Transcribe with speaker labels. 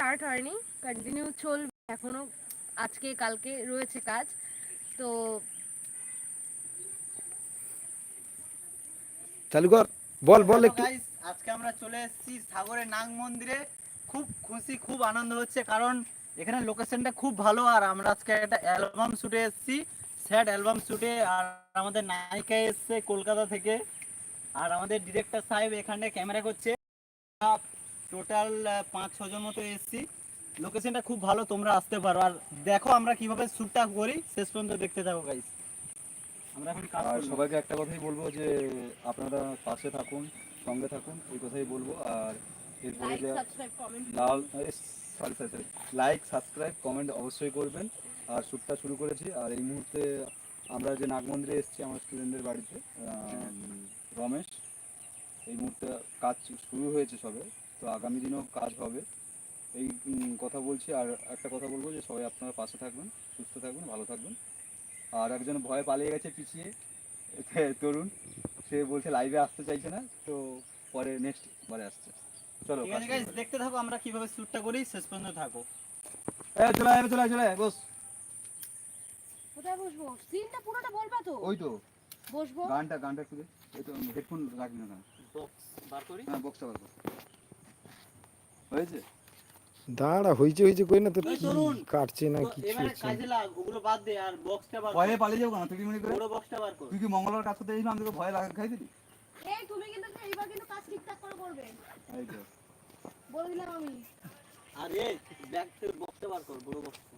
Speaker 1: Start হয়নি continue চলবে এখনও আজকে কালকে রয়েছে কাজ তো
Speaker 2: চালু কর বল বল একটু।
Speaker 3: আজকে আমরা চলে এসেছি সাগরের নাগ মন্দিরে। খুব খুশি খুব আনন্দ হচ্ছে কারণ এখানে লোকেশনটা খুব ভালো আর আমরা আজকে একটা অ্যালবাম শুটে এসেছি। স্যাড অ্যালবাম শুটে আর আমাদের নায়িকা এসছে কলকাতা থেকে আর আমাদের ডিরেক্টর সাহেব এখানে ক্যামেরা করছে। টোটাল পাঁচ ছজন মতো এসেছি। লোকেশনটা খুব ভালো তোমরা আসতে পারো। আর দেখো আমরা কীভাবে শ্যুটটা করি শেষ পর্যন্ত দেখতে থাকো গাইস আমরা এখন
Speaker 4: আর সবাইকে একটা কথাই বলব যে আপনারা পাশে থাকুন সঙ্গে থাকুন এই কথাই বলব। আর এরপরে যে লাল sorry sorry like subscribe comment অবশ্যই করবেন। আর শ্যুটটা শুরু করেছি। আর এই মুহূর্তে আমরা যে নাগ মন্দিরে এসেছি আমার স্টুডেন্টদের বাড়িতে রমেশ এই মুহূর্তে কাজ শুরু হয়েছে সবে। তো আগামী দিনেও কাজ হবে। এই কথা বলছি আর একটা কথা বলব যে সবাই আপনারা পাশে থাকবেন সুস্থ থাকবেন ভালো থাকবেন। আর একজন ভয় পালিয়ে গেছে পিছিয়ে তরুণ সে বলছে লাইভে আসতে চাইছে না তো পরে নেক্সট বারে আসছে। চলো।
Speaker 3: দেখতে থাকো আমরা কীভাবে শ্যুটটা করি শেষ পর্যন্ত থাকো।
Speaker 4: এ, চলে আয়, চলে আয়, চলে আয়, বস।
Speaker 1: কোথায় বসবো? সিনটা পুরোটা বলবা তো।
Speaker 4: ওই তো।
Speaker 1: বসবো?
Speaker 4: গানটা গানটা এই তো হেডফোন রাখবি না
Speaker 3: বক্স বার করি?
Speaker 4: হ্যাঁ বক্সটা বার কর। হয়েছে?
Speaker 2: দাঁড়া হইছে হইছে কই না তো
Speaker 3: ওই
Speaker 2: কি
Speaker 3: তরুণ,
Speaker 2: কাটছে না কিছু
Speaker 3: কাজে লাগ ওগুলো বাদ দে আর বক্সটা বার
Speaker 4: ভয়ে পালিয়ে যাও না তুই কি মনে করে?
Speaker 3: বড় বক্সটা বার কর।
Speaker 4: তুই কি মঙ্গলবার কাজ করতে আমি তোকে ভয় লাগা খাই দিলি
Speaker 1: এই তুমি কিন্তু এইবার কিন্তু কাজ ঠিকঠাক করে করবে।
Speaker 4: এই তো।
Speaker 1: বলে দিলাম আমি।
Speaker 3: আরে ব্যাগ থেকে বক্সটা বার কর বড় বক্সটা